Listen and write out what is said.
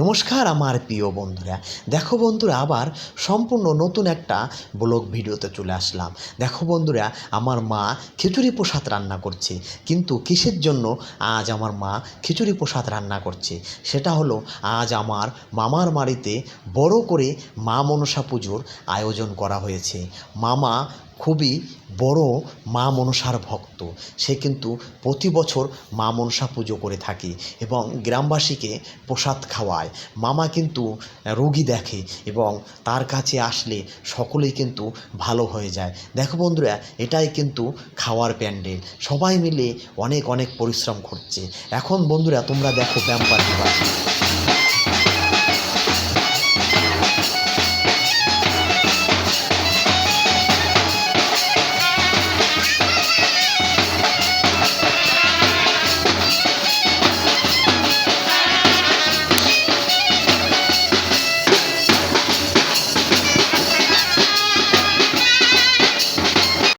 নমস্কার আমার প্রিয় বন্ধুরা। দেখো বন্ধুরা, আবার সম্পূর্ণ নতুন একটা ব্লগ ভিডিওতে চলে আসলাম। দেখো বন্ধুরা, আমার মা খিচুড়ি প্রসাদ রান্না করছে। কিন্তু কিসের জন্য আজ আমার মা খিচুড়ি প্রসাদ রান্না করছে? সেটা হলো, আজ আমার মামার বাড়িতে বড় করে মা মনসা পুজোর আয়োজন করা হয়েছে। মামা খুবই বড় মা মনসার ভক্ত। সে কিন্তু প্রতি বছর মা মনসা পুজো করে থাকে এবং গ্রামবাসীকে প্রসাদ খাওয়ায়। মামা কিন্তু রোগী দেখে এবং তার কাছে আসলে সকলেই কিন্তু ভালো হয়ে যায়। দেখো বন্ধুরা, এটাই কিন্তু খাওয়ার প্যান্ডেল। সবাই মিলে অনেক অনেক পরিশ্রম করছে। এখন বন্ধুরা, তোমরা দেখো ব্যায়াম পার্টি